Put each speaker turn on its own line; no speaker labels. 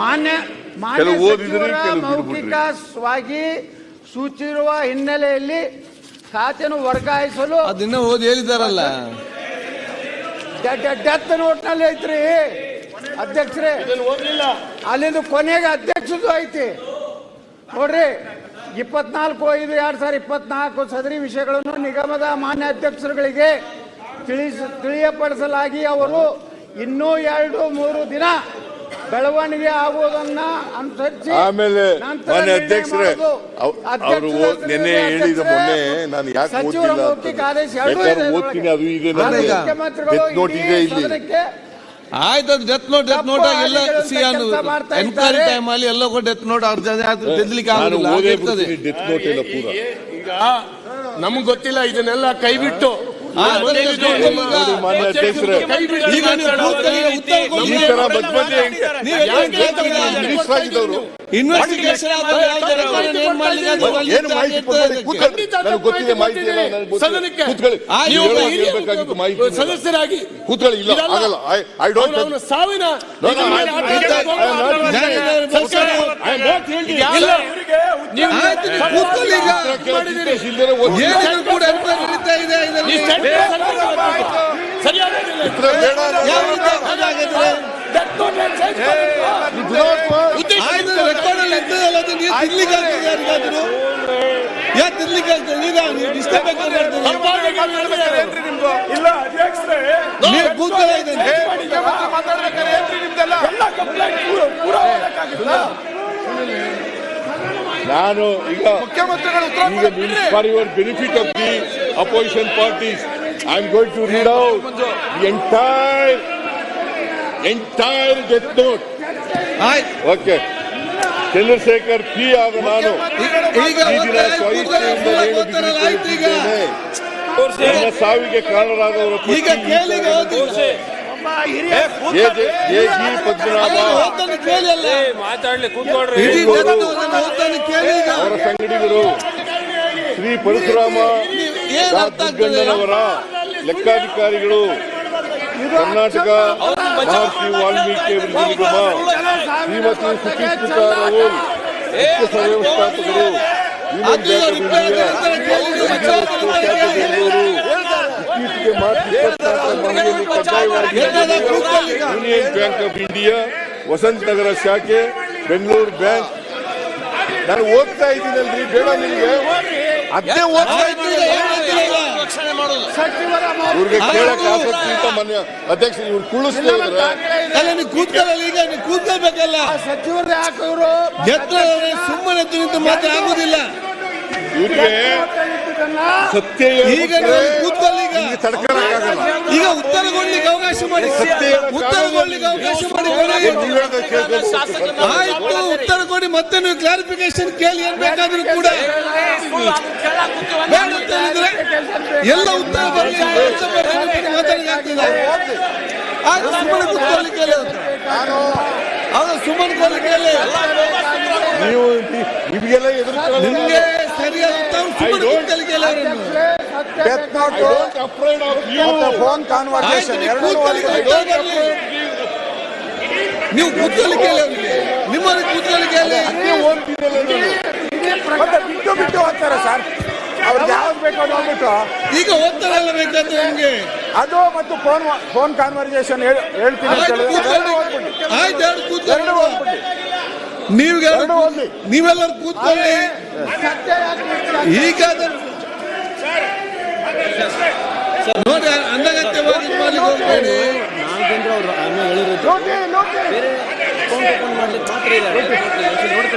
ಮಾನ್ಯ ಮಾನ್ಯ
ಕೆಲವು ಓದಿದ್ರಿ,
ಸಚಿವರ
ಕೆಲವು
ಮೌಖಿಕವಾಗಿ ಸೂಚಿರುವ ಹಿನ್ನೆಲೆಯಲ್ಲಿ ಖಾತೆಯನ್ನು ವರ್ಗಾಯಿಸಲು
ಅದನ್ನ ಓದಿ ಹೇಳಿದಾರಲ್ಲ.
ಡೆತ್ ನೋಟ್ನಲ್ಲಿ ಐತ್ರಿ. ಅಧ್ಯಕ್ಷರೇ ಅಲ್ಲಿಂದ ಕೊನೆಗೆ ಅಧ್ಯಕ್ಷದು ಐತಿ. ನೋಡ್ರಿ ಇಪ್ಪತ್ನಾಲ್ಕು ಐದು ಎರಡ್ ಸಾವಿರ ಇಪ್ಪತ್ನಾಲ್ಕು ಸದರಿ ವಿಷಯಗಳನ್ನು ನಿಗಮದ ಮಾನ್ಯ ಅಧ್ಯಕ್ಷರುಗಳಿಗೆ ತಿಳಿಸ ತಿಳಿಯಪಡಿಸಲಾಗಿ ಅವರು ಇನ್ನೂ ಎರಡು ಮೂರು ದಿನ ಬೆಳವಣಿಗೆ ಆಗುವುದನ್ನ ಅನುಸರಿಸಿ
ಆಮೇಲೆ ಮಾನ್ಯ ಅಧ್ಯಕ್ಷರೇ ಅವರು ನಿನ್ನೆ ಹೇಳಿದ ಮೊನ್ನೆ ನಾನು ಯಾಕೆ
ಸಚಿವರ
ಓದ್ತಿಲ್ಲ
ಮೌಖಿಕ ಆದೇಶ ಎರಡೂ
ಬೇಕಾದ್ರೆ
ಇದೆ
ಓದ್ತೀನಿ ಅದು
ಅದೇ
ನನಗೆ
ಈಗ.
ಮುಖ್ಯಮಂತ್ರಿಗಳು
ಡೆತ್ ನೋಟ್
ಇಡೀ
ಇದೆ ಇಲ್ಲಿ
ಸದನಕ್ಕೆ
ಆಯ್ತು ಅದು ಡೆತ್ ನೋಟ್ ಡೆತ್ ನೋಟ್ ಆಗಿ ಎಲ್ಲ
ತಪ್ಪು
ಸಿ
ಕೆಲಸ ಮಾಡ್ತಾ
ಎನ್ಕ್ವೈರಿ
ಇದ್ದಾರೆ.
ಟೈಮ್ ಅಲ್ಲಿ ಎಲ್ಲ ಕೂಡ ಡೆತ್ ನೋಟ್ ತೆಗೆದಲಿಕ್ಕೆ
ನಾನು
ಆಗುದಿಲ್ಲ
ಓದೇ ಬಿಡ್ತೀನಿ ಡೆತ್ ನೋಟ್ ಎಲ್ಲ ಪೂರ
ಈಗ ನಮ್ಗ್ ಗೊತ್ತಿಲ್ಲ ಇದನ್ನೆಲ್ಲ ಕೈ
ಮಾನ್ಯ ಅಧ್ಯಕ್ಷರೇ. ಈ ತರ? ಮಿನಿಸ್ಟರ್ ಆಗಿದ್ದವರು
ಇನ್ವೆಸ್ಟಿಗೇಷನ್ ಏನು
ಮಾಹಿತಿ ನನಗೆ ಗೊತ್ತಿದೆ ಮಾಹಿತಿ ಎಲ್ಲ ನನಗೆ. ಕೂತ್ಕೊಳ್ಳಿ. ಮಾಹಿತಿ.
ಸದಸ್ಯರಾಗಿ.
ಕೂತ್ಕೊಳ್ಳಿ. ಇಲ್ಲ ಆಗಲ್ಲ ಐ ಡೋಂಟ್
ಸಾವಿನ
ಕೂತ್ಕೊಳ್ಳಿ. ಯಾಕೆ ನೀವು
ಇಲ್ಲ ಅಧ್ಯಕ್ಷರೇ.
ನೀವು
ಮಾತಾಡ್ಬೇಕಾದ್ರೆ ಏನ್ರಿ ನಿಮ್ದೆಲ್ಲ. ಎಲ್ಲ ಕಂಪ್ಲೇಂಟ್ ಪೂರ
ನಾನು ಈಗ
ಮುಖ್ಯಮಂತ್ರಿಗಳು
ಈಗ for your benefit of the opposition parties I am going to read out the entire entire death note
ಆಯ್ತು.
ಓಕೆ ಚಂದ್ರಶೇಖರ್ ಪಿ ಆದ ನಾನು ಈ ದಿನ ಸ್ವಇಚ್ಛೆಯಿಂದ ಏನು. ತಿಳಿದುಕೊಳ್ಳುತ್ತಿದ್ದೇನೆ. ನನ್ನ ಸಾವಿಗೆ ಕಾರಣರಾದವರ. ಅವರ ಸಂಗಡಿಗರು ಶ್ರೀ ಪರಶುರಾಮ ದುರ್ಗಣ್ಣನವರ ಲೆಕ್ಕಾಧಿಕಾರಿಗಳು ಕರ್ನಾಟಕ ಮಹರ್ಷಿ ವಾಲ್ಮೀಕಿ ನಿಗಮ ಶ್ರೀಮತಿ ಸುಚಿಸ್ಮಿತಾ ರವೂಲ್ ಮುಖ್ಯ ಬೆಂಗಳೂರು ಇತ್ತೀಚೆಗೆ ಮಾರ್ಚ್ ಇಪ್ಪತ್ನಾಲ್ಕರ ಮನೆಯಲ್ಲಿ ಕಡ್ಡಾಯವಾಗಿ Union Bank of India Vasanth Nagar ಶಾಖೆ ಬೆಂಗಳೂರು ಬ್ಯಾಂಕ್. ನಾನು ಓದ್ತಾ ಇದ್ದೀನಲ್ರಿ ಬೇಡ ನಿಮಗೆ. ಅದೇ ಓದ್ತಾ
ಆಯ್ತು, ಈಗ ಈಗ?
ಇವ್ರಿಗೆ ಕೇಳಕ್. ಆಸಕ್ತಿ ಮನ್ಯ ಅಧ್ಯಕ್ಷ ಇವ್ರು ಕುಳಿಸ್ತಾ ಇದ್ರೆ.
ಅಲ್ಲ ನೀವು ಕೂತ್ಕೊಳ್ಳಲ್ಲ ಈಗ ನೀವು ಕೂತ್ಕೊಳ್ಬೇಕಲ್ಲ.
ಸಚಿವರು ಯಾಕೆ ಇವರು?
ಸುಮ್ಮನೆ ಎದ್ದು ನಿಂತು ಮಾತ್ರ ಆಗುದಿಲ್ಲ.
ಇವ್ರಿಗೆ ಸತ್ಯ
ಈಗ
ಹೇಳ್ಬಿಟ್ರೆ
ನೀವು ಕೂತ್ಕೊಳ್ಳಿ ಈಗ. ಈಗ ಉತ್ತರ ಕೊಡ್ಲಿಕ್ಕೆ ಅವಕಾಶ ಮಾಡಿ.
ಸತ್ಯ
ಉತ್ತರ ಕೊಡ್ಲಿಕ್ಕೆ ಅವಕಾಶ ಮಾಡಿ. ಕೊಡಿ. ಆಯ್ತು ಉತ್ತರ ಕೊಡಿ ಮತ್ತೆ ನೀವು ಕ್ಲಾರಿಫಿಕೇಶನ್ ಕೇಳಿ ಏನ್ ಬೇಕಾದ್ರೂ ಕೂಡ ಬೇಡ ಅಂತ ಹೇಳಿದ್ರೆ ಎಲ್ಲ ಉತ್ತರ ಸುಮ್ಮನೆ ಕೂತ್ಕೊಳ್ಳಿಕ್ಕೆ ಸುಮ್ಮನೆ
ನೀವು ನಿಮ್ಗೆಲ್ಲ ಎದುರು
ನಿಮಗೆ ಸರಿಯಾದ ಸುಮ್ಮನೆ
death note
afraid of you
phone
ಆಯ್ತು
ಕಾನ್ವರ್ಸೇಷನ್
ನೀವು
ಎರಡೂ
ಕೂತ್ಕೊಳ್ಳಿಕ್ಕೆ ನಿಮ್ಮಲ್ಲಿ ಕೂತ್ಕೊಳ್ಳಿಕ್ಕೆ
ಬಿಟ್ಟು ಬಿಟ್ಟು ಹೋಗ್ತಾರೆ ಸರ್. ಅವ್ರಿಗೆ ಯಾವ್ದು ಬೇಕೋ ಹೋಗ್ಬಿಟ್ಟು.
ಈಗ ಓದ್ತಾರಲ್ಲ ಬೇಕಾದ್ರೆ ನಿಮ್ಗೆ?
ಅದು ಮತ್ತು ಫೋನ್ ಫೋನ್ ಕಾನ್ವರ್ಸೇಷನ್ ಹೇಳ್ತೀನಿ ಅಂತ ಹೇಳಿದ್ರೆ
ಕೂತ್ಕೊಳ್ಳಿ.
ಎರಡೂ
ಆಯ್ತು ಎರಡು
ಎರಡು
ಕೂತ್ಕೊಳ್ಳಿ
ಹೋಗ್ಬಿಟ್ಟು.
ನೀವು
ಎರಡು ಓದ್ಲಿ.
ನೀವೆಲ್ಲರೂ ಕೂತ್ಕೊಳ್ಳಿ. ಈಗ ಅದನ್ನು- ನೋಡಿ ಅನಗತ್ಯವಾಗಿ ಇದು ಮಾಡ್ಲಿಕ್ಕೆ ಹೋಗ್ಬೇಡಿ
ಲೋಟಿ, ಲೋಟಿ.